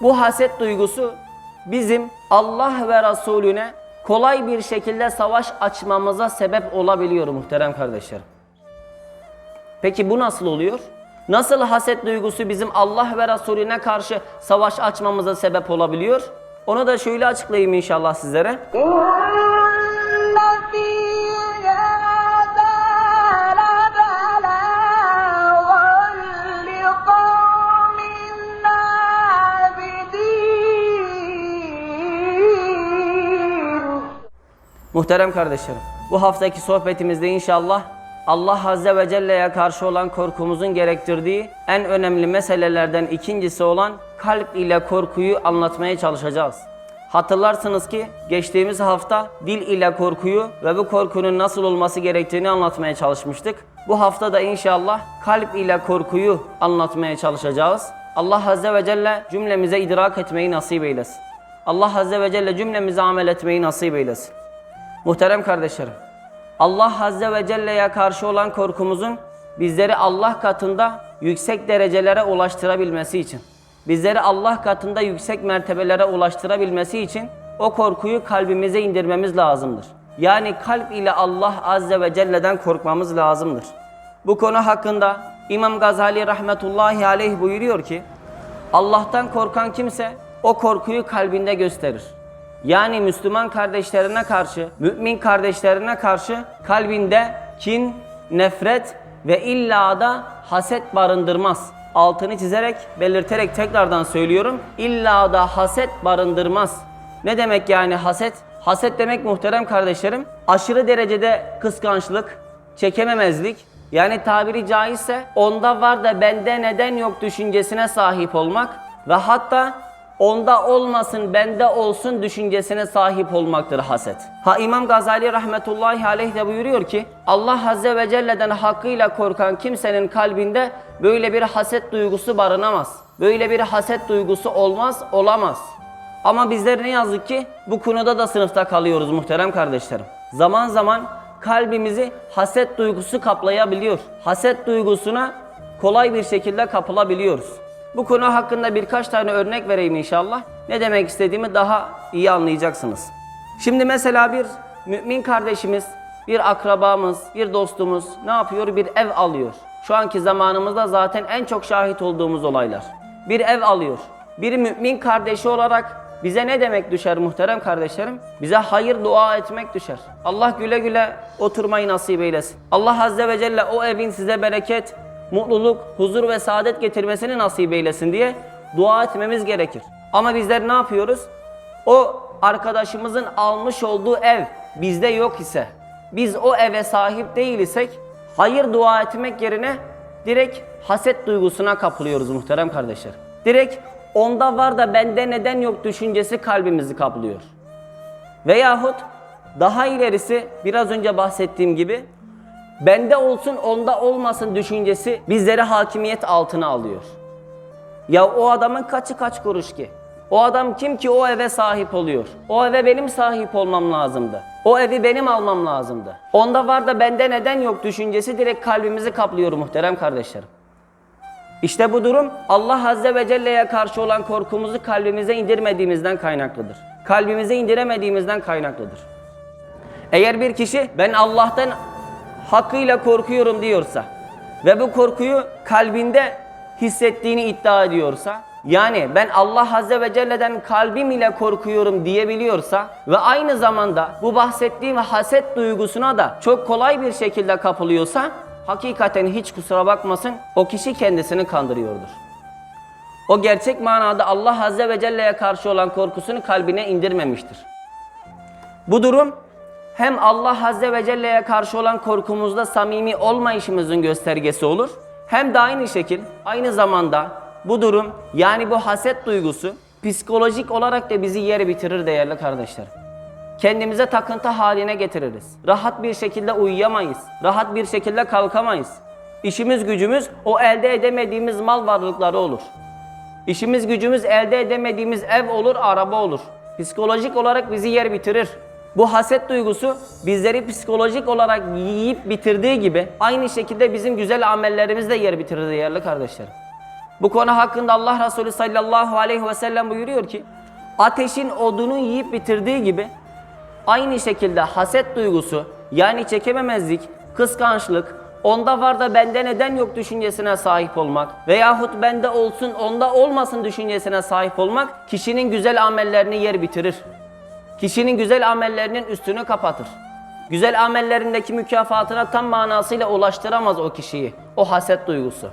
Bu haset duygusu bizim Allah ve Resulüne kolay bir şekilde savaş açmamıza sebep olabiliyor muhterem kardeşlerim. Peki bu nasıl oluyor? Nasıl haset duygusu bizim Allah ve Resulüne karşı savaş açmamıza sebep olabiliyor? Onu da şöyle açıklayayım inşallah sizlere. Muhterem kardeşlerim, bu haftaki sohbetimizde inşallah Allah Azze ve Celle'ye karşı olan korkumuzun gerektirdiği en önemli meselelerden ikincisi olan kalp ile korkuyu anlatmaya çalışacağız. Hatırlarsınız ki geçtiğimiz hafta dil ile korkuyu ve bu korkunun nasıl olması gerektiğini anlatmaya çalışmıştık. Bu hafta da inşallah kalp ile korkuyu anlatmaya çalışacağız. Allah Azze ve Celle cümlemize idrak etmeyi nasip eylesin. Allah Azze ve Celle cümlemize amel etmeyi nasip eylesin. Muhterem kardeşlerim, Allah Azze ve Celle'ye karşı olan korkumuzun bizleri Allah katında yüksek derecelere ulaştırabilmesi için, bizleri Allah katında yüksek mertebelere ulaştırabilmesi için o korkuyu kalbimize indirmemiz lazımdır. Yani kalp ile Allah Azze ve Celle'den korkmamız lazımdır. Bu konu hakkında İmam Gazali rahmetullahi aleyh buyuruyor ki, Allah'tan korkan kimse o korkuyu kalbinde gösterir. Yani Müslüman kardeşlerine karşı, mümin kardeşlerine karşı kalbinde kin, nefret ve illa da haset barındırmaz. Altını çizerek, belirterek tekrardan söylüyorum. İlla da haset barındırmaz. Ne demek yani haset? Haset demek muhterem kardeşlerim, aşırı derecede kıskançlık, çekememezlik, yani tabiri caizse onda var da bende neden yok düşüncesine sahip olmak ve hatta onda olmasın bende olsun düşüncesine sahip olmaktır haset. Ha İmam Gazali rahmetullahi aleyh de buyuruyor ki Allah azze ve celle'den hakkıyla korkan kimsenin kalbinde böyle bir haset duygusu barınamaz. Böyle bir haset duygusu olmaz, olamaz. Ama bizler ne yazık ki bu konuda da sınıfta kalıyoruz muhterem kardeşlerim. Zaman zaman kalbimizi haset duygusu kaplayabiliyor. Haset duygusuna kolay bir şekilde kapılabiliyoruz. Bu konu hakkında birkaç tane örnek vereyim inşallah. Ne demek istediğimi daha iyi anlayacaksınız. Şimdi mesela bir mümin kardeşimiz, bir akrabamız, bir dostumuz ne yapıyor? Bir ev alıyor. Şu anki zamanımızda zaten en çok şahit olduğumuz olaylar. Bir ev alıyor. Bir mümin kardeşi olarak bize ne demek düşer muhterem kardeşlerim? Bize hayır dua etmek düşer. Allah güle güle oturmayı nasip eylesin. Allah Azze ve Celle o evin size bereket, mutluluk, huzur ve saadet getirmesini nasip eylesin diye dua etmemiz gerekir. Ama bizler ne yapıyoruz? O arkadaşımızın almış olduğu ev bizde yok ise, biz o eve sahip değil isek, hayır dua etmek yerine direkt haset duygusuna kapılıyoruz muhterem kardeşler. Direkt onda var da bende neden yok düşüncesi kalbimizi kaplıyor. Veyahut daha ilerisi biraz önce bahsettiğim gibi bende olsun onda olmasın düşüncesi bizleri hakimiyet altına alıyor. Ya o adamın kaçı kaç kuruş ki? O adam kim ki o eve sahip oluyor? O eve benim sahip olmam lazımdı. O evi benim almam lazımdı. Onda var da bende neden yok düşüncesi direkt kalbimizi kaplıyor muhterem kardeşlerim. İşte bu durum Allah Azze ve Celle'ye karşı olan korkumuzu kalbimize indirmediğimizden kaynaklıdır. Kalbimize indiremediğimizden kaynaklıdır. Eğer bir kişi ben Allah'tan hakkıyla korkuyorum diyorsa ve bu korkuyu kalbinde hissettiğini iddia ediyorsa yani ben Allah Azze ve Celle'den kalbim ile korkuyorum diyebiliyorsa ve aynı zamanda bu bahsettiğim haset duygusuna da çok kolay bir şekilde kapılıyorsa hakikaten hiç kusura bakmasın o kişi kendisini kandırıyordur. O gerçek manada Allah Azze ve Celle'ye karşı olan korkusunu kalbine indirmemiştir. Bu durum hem Allah Azze ve Celle'ye karşı olan korkumuzda samimi olmayışımızın göstergesi olur. Hem de aynı şekil aynı zamanda bu durum yani bu haset duygusu psikolojik olarak da bizi yer bitirir değerli kardeşlerim. Kendimize takıntı haline getiririz. Rahat bir şekilde uyuyamayız. Rahat bir şekilde kalkamayız. İşimiz gücümüz o elde edemediğimiz mal varlıkları olur. İşimiz gücümüz elde edemediğimiz ev olur, araba olur. Psikolojik olarak bizi yer bitirir. Bu haset duygusu bizleri psikolojik olarak yiyip bitirdiği gibi aynı şekilde bizim güzel amellerimiz de yer bitirir değerli kardeşlerim. Bu konu hakkında Allah Resulü sallallahu aleyhi ve sellem buyuruyor ki ateşin odunu yiyip bitirdiği gibi aynı şekilde haset duygusu yani çekememezlik, kıskançlık, onda var da bende neden yok düşüncesine sahip olmak veyahut bende olsun onda olmasın düşüncesine sahip olmak kişinin güzel amellerini yer bitirir. Kişinin güzel amellerinin üstünü kapatır. Güzel amellerindeki mükafatına tam manasıyla ulaştıramaz o kişiyi. O haset duygusu.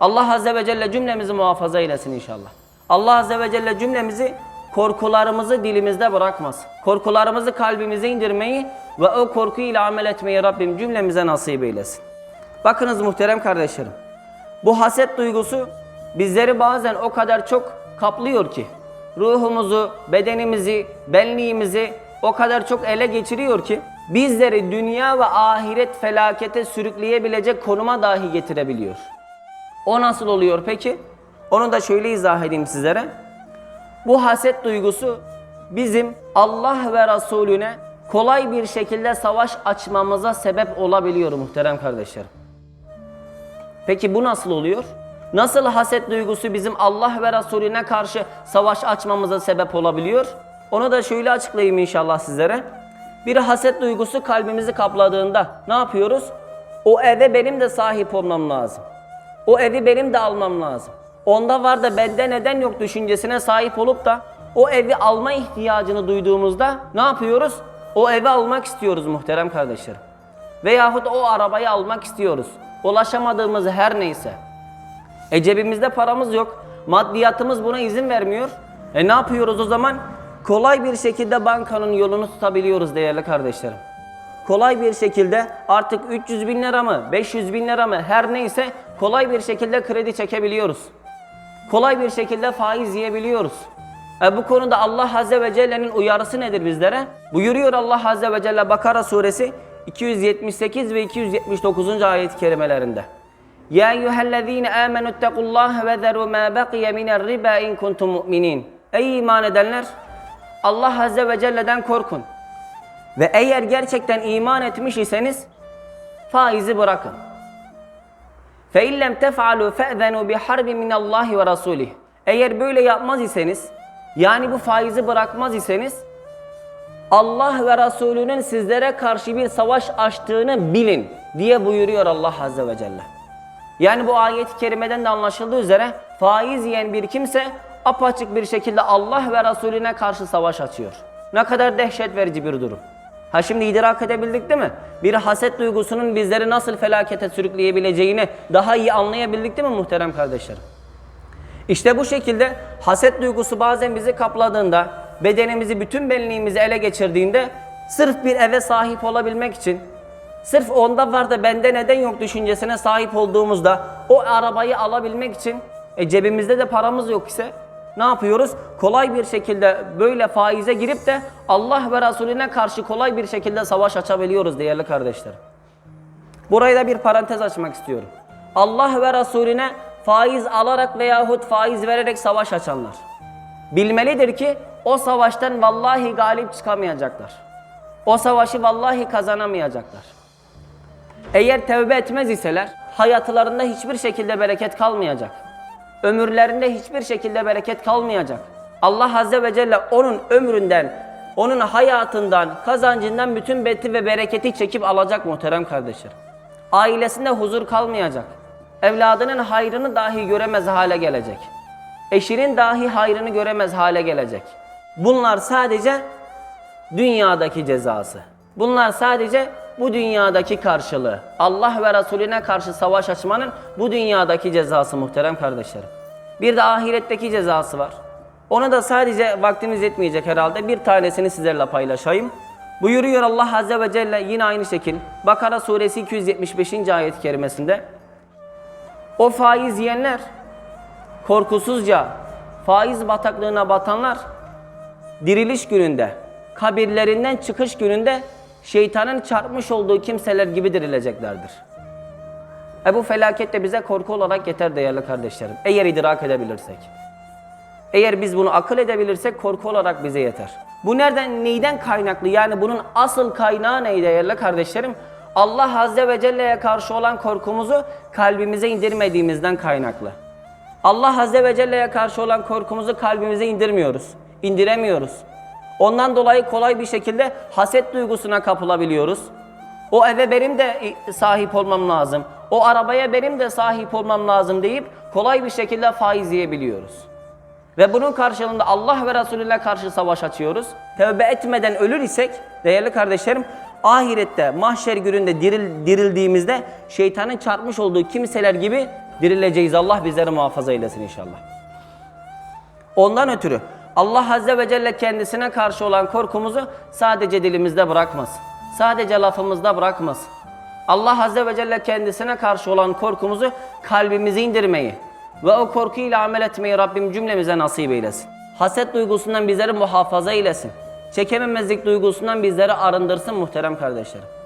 Allah Azze ve Celle cümlemizi muhafaza eylesin inşallah. Allah Azze ve Celle cümlemizi korkularımızı dilimizde bırakmaz. Korkularımızı kalbimize indirmeyi ve o korkuyla amel etmeyi Rabbim cümlemize nasip eylesin. Bakınız muhterem kardeşlerim. Bu haset duygusu bizleri bazen o kadar çok kaplıyor ki ruhumuzu, bedenimizi, benliğimizi o kadar çok ele geçiriyor ki bizleri dünya ve ahiret felakete sürükleyebilecek konuma dahi getirebiliyor. O nasıl oluyor peki? Onu da şöyle izah edeyim sizlere. Bu haset duygusu bizim Allah ve Resulüne kolay bir şekilde savaş açmamıza sebep olabiliyor muhterem kardeşlerim. Peki bu nasıl oluyor? Nasıl haset duygusu bizim Allah ve Resulüne karşı savaş açmamıza sebep olabiliyor? Onu da şöyle açıklayayım inşallah sizlere. Bir haset duygusu kalbimizi kapladığında ne yapıyoruz? O eve benim de sahip olmam lazım. O evi benim de almam lazım. Onda var da bende neden yok düşüncesine sahip olup da o evi alma ihtiyacını duyduğumuzda ne yapıyoruz? O evi almak istiyoruz muhterem kardeşlerim. Veyahut o arabayı almak istiyoruz. Ulaşamadığımız her neyse. E cebimizde paramız yok. Maddiyatımız buna izin vermiyor. E ne yapıyoruz o zaman? Kolay bir şekilde bankanın yolunu tutabiliyoruz değerli kardeşlerim. Kolay bir şekilde artık 300 bin lira mı, 500 bin lira mı her neyse kolay bir şekilde kredi çekebiliyoruz. Kolay bir şekilde faiz yiyebiliyoruz. E bu konuda Allah Azze ve Celle'nin uyarısı nedir bizlere? Buyuruyor Allah Azze ve Celle Bakara suresi 278 ve 279. ayet-i kerimelerinde. Ya eyyühellezine amenu ittakullaha ve zeru ma baqiye minel riba in kuntum mu'minin. Ey iman edenler! Allah Azze ve Celle'den korkun. Ve eğer gerçekten iman etmiş iseniz faizi bırakın. Tef'alu fe'zenu bi harbi min Allah ve rasulih. Eğer böyle yapmaz iseniz, yani bu faizi bırakmaz iseniz Allah ve Resulünün sizlere karşı bir savaş açtığını bilin diye buyuruyor Allah Azze ve Celle. Yani bu ayet-i kerimeden de anlaşıldığı üzere faiz yiyen bir kimse apaçık bir şekilde Allah ve Resulüne karşı savaş açıyor. Ne kadar dehşet verici bir durum. Ha şimdi idrak edebildik değil mi? Bir haset duygusunun bizleri nasıl felakete sürükleyebileceğini daha iyi anlayabildik değil mi muhterem kardeşlerim? İşte bu şekilde haset duygusu bazen bizi kapladığında, bedenimizi, bütün benliğimizi ele geçirdiğinde sırf bir eve sahip olabilmek için, sırf onda var da bende neden yok düşüncesine sahip olduğumuzda o arabayı alabilmek için e, cebimizde de paramız yok ise ne yapıyoruz? Kolay bir şekilde böyle faize girip de Allah ve Resulüne karşı kolay bir şekilde savaş açabiliyoruz değerli kardeşlerim. Burayı da bir parantez açmak istiyorum. Allah ve Resulüne faiz alarak veyahut faiz vererek savaş açanlar. Bilmelidir ki o savaştan vallahi galip çıkamayacaklar. O savaşı vallahi kazanamayacaklar. Eğer tevbe etmez iseler hayatlarında hiçbir şekilde bereket kalmayacak. Ömürlerinde hiçbir şekilde bereket kalmayacak. Allah Azze ve Celle onun ömründen, onun hayatından, kazancından bütün beti ve bereketi çekip alacak muhterem kardeşlerim. Ailesinde huzur kalmayacak. Evladının hayrını dahi göremez hale gelecek. Eşinin dahi hayrını göremez hale gelecek. Bunlar sadece dünyadaki cezası. Bunlar sadece bu dünyadaki karşılığı. Allah ve Resulüne karşı savaş açmanın bu dünyadaki cezası muhterem kardeşlerim. Bir de ahiretteki cezası var. Ona da sadece vaktimiz yetmeyecek herhalde. Bir tanesini sizlerle paylaşayım. Buyuruyor Allah Azze ve Celle yine aynı şekil. Bakara suresi 275. ayet-i kerimesinde. O faiz yiyenler, korkusuzca faiz bataklığına batanlar diriliş gününde, kabirlerinden çıkış gününde şeytanın çarpmış olduğu kimseler gibi dirileceklerdir. E bu felaket de bize korku olarak yeter değerli kardeşlerim. Eğer idrak edebilirsek. Eğer biz bunu akıl edebilirsek korku olarak bize yeter. Bu nereden, neyden kaynaklı? Yani bunun asıl kaynağı ne değerli kardeşlerim? Allah Azze ve Celle'ye karşı olan korkumuzu kalbimize indirmediğimizden kaynaklı. Allah Azze ve Celle'ye karşı olan korkumuzu kalbimize indirmiyoruz. indiremiyoruz. Ondan dolayı kolay bir şekilde haset duygusuna kapılabiliyoruz. O eve benim de sahip olmam lazım. O arabaya benim de sahip olmam lazım deyip kolay bir şekilde faiz yiyebiliyoruz. Ve bunun karşılığında Allah ve Resulüne karşı savaş açıyoruz. Tevbe etmeden ölür isek değerli kardeşlerim ahirette mahşer gününde diril, dirildiğimizde şeytanın çarpmış olduğu kimseler gibi dirileceğiz. Allah bizleri muhafaza eylesin inşallah. Ondan ötürü Allah Azze ve Celle kendisine karşı olan korkumuzu sadece dilimizde bırakmasın. Sadece lafımızda bırakmasın. Allah Azze ve Celle kendisine karşı olan korkumuzu kalbimize indirmeyi ve o korkuyla amel etmeyi Rabbim cümlemize nasip eylesin. Haset duygusundan bizleri muhafaza eylesin. Çekememezlik duygusundan bizleri arındırsın muhterem kardeşlerim.